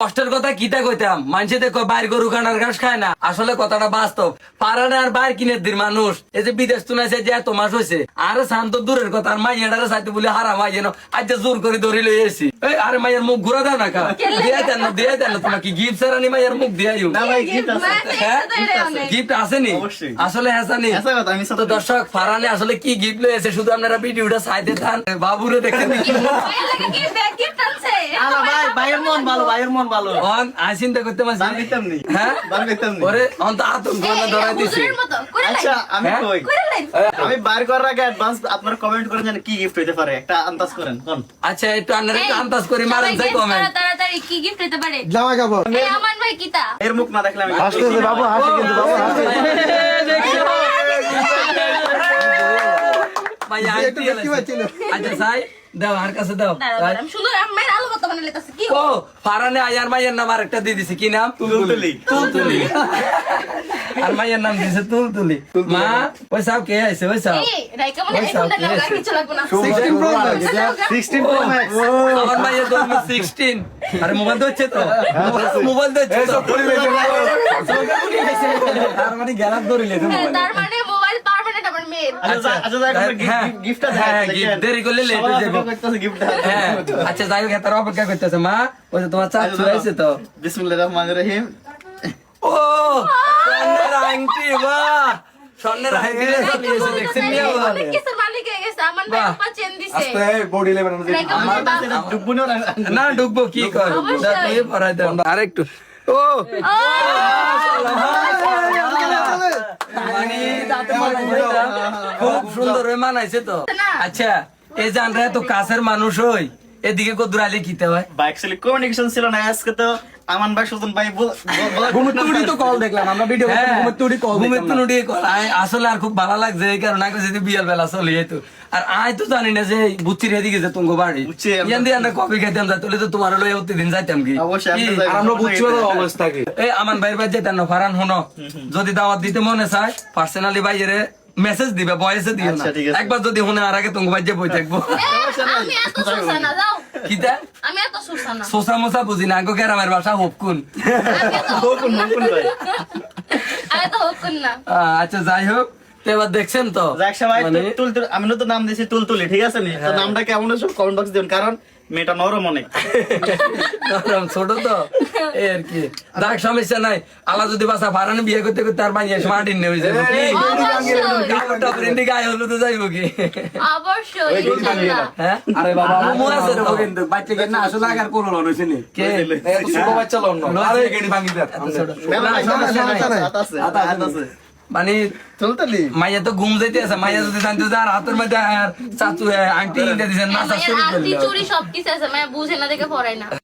কষ্টের কথা কিতা কইতাম? মানুষে দেখো বাইর গরু কানার ঘাস খায় না। আসলে কথাটা বাস্তব। পারানে আর বাইর কিনে দির মানুষ। এই যে বিদেশ তুনাইছে যে এত মাস হয়েছে আর শান্ত দূরের কথা আর মাইয়াটারে সাইতে বলে হারা মাইয়ে না আজ যে জোর করে ধরে লই এসি এই আরে মাইয়ের মুখ ঘুরা দাও না কা। দিয়ে দেন না দিয়ে দেন না তোমাকে গিফট সারানি মাইয়ের মুখ দিয়ে আইও না ভাই গিফট আছে। হ্যাঁ? গিফট। আসলে হাসানি আসা তো দর্শক ফারানে আসলে কি গিফট লয়েছে শুধু আপনারা ভিডিওটা সাইতে থান বাবুরে দেখেন ভাইয়ের মন ভালো ভাইয়ের মন ভালো অন চিন্তা করতে পারছি দান দিতাম নি হ্যাঁ দান দিতাম নি ওরে অন তো আতঙ্ক না ধরাই দিছে আচ্ছা আমি হ্যাঁ? কই আমি বার করার আগে অ্যাডভান্স আপনারা কমেন্ট করেন জানেন কি গিফট হইতে পারে একটা আন্দাজ করেন কোন আচ্ছা একটু আন্দাজ করে মারেন যাই কমেন্ট তাড়াতাড়ি কি গিফট দিতে পারে জামা কাপড় এই আমার ভাই কিতা এর মুখ না দেখলে আমি হাসতেছে বাবু হাসে কিন্তু বাবু হাসে ভাই একটু আইটি কি পাচ্ছিল আচ্ছা সাই দাও আর কাছে দাও। সাই। আমি আলু ভর্তা বানালে লিতাছি কি? ও ফারানে আয়ার মাইয়ের নাম আর দিয়ে দিছে কি নাম? তুলতুলি। তুলতুলি। আর মাইয়ের নাম দিছে তুলতুলি। মা ওই সাহেব কে আইছে ওই সাহেব রাইকা মানে ওই এই সব ফোনটা নাও কি আর আছে? কিছু লাগবে না। 16 প্রো ম্যাক্স 16 প্রো ম্যাক্স আমার মাইয়ের ধরবে সিক্সটিন আরে মোবাইল ধরছে তো? মোবাইল ধরছে। তো? তার মানে গেলাম ধরিলে তুমি হ্যাঁ, তার মানে মোবাইল পারমানেন্ট আমার মেয়ের আচ্ছা আচ্ছা যাই গিফটটা gift দেরি করলে late যাবে। গিফট আচ্ছা হোক তারা অপেক্ষা করতেছে। মা ওই তোমার চাচু আছে তো। রহিম। ও স্বর্ণের আংটি স্বর্ণের আংটি। দেখছেন কাছে এটা ডুববুনিও না না ডুববো কি কর? আরেকটু। ও মানে দাঁতে মানাইছে না? খুব সুন্দর হয়ে মানাইছে তো। আচ্ছা এই জানরা তো কাছের মানুষ ওই এদিকে কদুর আলী কিতে হয়? বাইক কমিউনিকেশন ছিল না আজকে তো আমান ভাই সুজন ভাই ঘুমতুড়ি তো কল দেখলাম আমরা ভিডিও ঘুমতুড়ি কল ঘুমের কল। আয় আসলে আর খুব ভালো লাগছে এই কারণে আগে যদি বিয়াল বেলা চলে যেত আর আয় তো জানি না যে এদিকে যে তুঙ্গ বাড়ি। ইয়ান দিয়ে আমরা কফি খাইতাম যাই তাহলে তো তোমার লয়ে যাইতাম কি? অবশ্যই, কি? আমরা অবস্থা কি? এই আমার ভাইয়ের ভাই যেতেন না ফারান হনো। যদি দাওয়াত দিতে মনে চায় পার্সোনালি ভাইয়ের মেসেজ দিবে বয়সে দিও না। আচ্ছা, একবার যদি শুনে আর আগে তোমার ভাই যে বই থাকব। কিতা? আমি এত সুসা না। সোসা মোসা বুঝি না আগে গ্রামের ভাষা হপকুন হপকুন হুকুন ভাই। আমি তো হপকুন না। আচ্ছা যাই হোক এবার দেখছেন তো? মানে তুল তুল আমি তো নাম দিয়েছি তুলতুলি ঠিক আছে নি? তো নামটা কেমন হচ্ছে কমেন্ট বক্সে দিন কারণ মেয়েটা নরম অনেক নরম ছোট তো এই আর কি দেখ সমস্যা নাই আল্লাহ যদি বাসা ফারানি বিয়ে করতে করতে আর মাইয়া মাটিন নেই যাব গায়ে হলো তো যাইবো কি অবশ্যই হ্যাঁ আরে বাবা মোমো আছে তো। কিন্তু বাচ্চা কে না আসলে আগার কোন লন হইছে নি কে ছোট বাচ্চা লন না আরে গেড়ি ভাঙি। নাই, হাত আছে, হাত আছে। মানে তুলতুলি মাইয়া তো ঘুম যাইতে আছে মাইয়া যদি জানতে যে আর হাতের মধ্যে আর চাচু আন্টি ইন্দা দিছেন না চুরি সব সবকিছু আছে মাইয়া বুঝে না দেখে পড়ায় না।